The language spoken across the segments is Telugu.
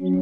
వేయించిన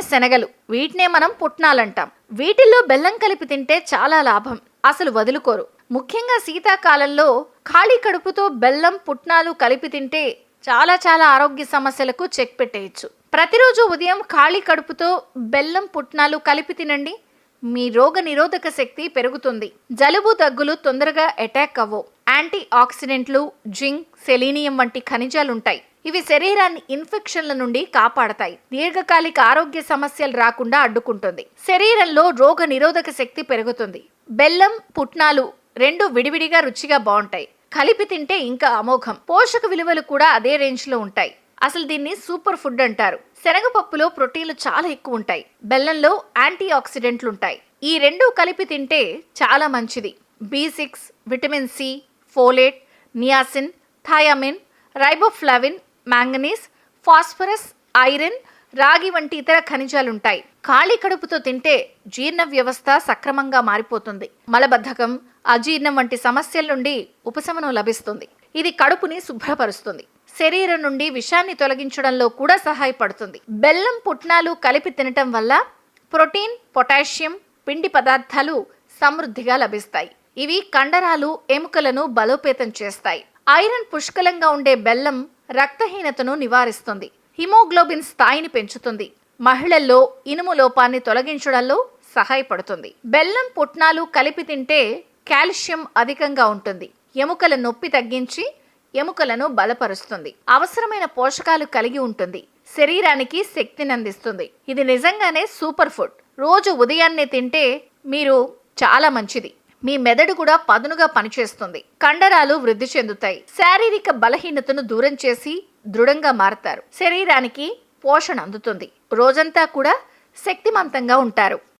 శనగలు వీటినే మనం పుట్నాలంటాం. వీటిల్లో బెల్లం కలిపి తింటే చాలా లాభం. అసలు వదులుకోరు. ముఖ్యంగా శీతాకాలంలో ఖాళీ కడుపుతో బెల్లం పుట్నాలు కలిపి తింటే చాలా చాలా ఆరోగ్య సమస్యలకు చెక్ పెట్టేయచ్చు. ప్రతిరోజు ఉదయం ఖాళీ కడుపుతో బెల్లం పుట్నాలు కలిపి తినండి. మీ రోగ నిరోధక శక్తి పెరుగుతుంది. జలుబు దగ్గులు తొందరగా అటాక్ అవ్వవు యాంటీ ఆక్సిడెంట్లు జింక్ సెలీనియం వంటి ఖనిజాలుంటాయి. ఇవి శరీరాన్ని ఇన్ఫెక్షన్ల నుండి కాపాడతాయి. దీర్ఘకాలిక ఆరోగ్య సమస్యలు రాకుండా అడ్డుకుంటుంది. శరీరంలో రోగ నిరోధక శక్తి పెరుగుతుంది. బెల్లం పుట్నాలు రెండు విడివిడిగా రుచిగా బాగుంటాయి కలిపి తింటే ఇంకా అమోఘం. పోషక విలువలు కూడా అదే రేంజ్లో ఉంటాయి. అసలు దీన్ని సూపర్ ఫుడ్ అంటారు. శనగపప్పులో ప్రోటీన్లు చాలా ఎక్కువ ఉంటాయి. బెల్లంలో యాంటీ ఆక్సిడెంట్లు ఉంటాయి ఈ రెండు కలిపి తింటే చాలా మంచిది. B six vitamin C folate niacin thiamine riboflavin manganese phosphorus iron రాగి వంటి ఇతర ఖనిజాలుంటాయి. ఖాళీ కడుపుతో తింటే జీర్ణ వ్యవస్థ సక్రమంగా మారిపోతుంది. మలబద్ధకం అజీర్ణం వంటి సమస్యల నుండి ఉపశమనం లభిస్తుంది. ఇది కడుపుని శుభ్రపరుస్తుంది. శరీరం నుండి విషాన్ని తొలగించడంలో కూడా సహాయపడుతుంది. బెల్లం పుట్నాలు కలిపి తినటం వల్ల ప్రోటీన్ పొటాషియం పిండి పదార్థాలు సమృద్ధిగా లభిస్తాయి. ఇవి కండరాలు ఎముకలను బలోపేతం చేస్తాయి. ఐరన్ పుష్కలంగా ఉండే బెల్లం రక్తహీనతను నివారిస్తుంది. హిమోగ్లోబిన్ స్థాయిని పెంచుతుంది. మహిళల్లో ఇనుము లోపాన్ని తొలగించడంలో సహాయపడుతుంది. బెల్లం పుట్నాలు కలిపి తింటే కాల్షియం అధికంగా ఉంటుంది. ఎముకల నొప్పి తగ్గించి ఎముకలను బలపరుస్తుంది. అవసరమైన పోషకాలు కలిగి ఉంటుంది. శరీరానికి శక్తిని అందిస్తుంది. ఇది నిజంగానే సూపర్ ఫుడ్. రోజు ఉదయాన్నే తింటే మీరు చాలా మంచిది. మీ మెదడు కూడా పదునుగా పనిచేస్తుంది. కండరాలు వృద్ధి చెందుతాయి. శారీరక బలహీనతను దూరం చేసి దృఢంగా మారతారు. శరీరానికి పోషణ అందుతుంది. రోజంతా కూడా శక్తిమంతంగా ఉంటారు.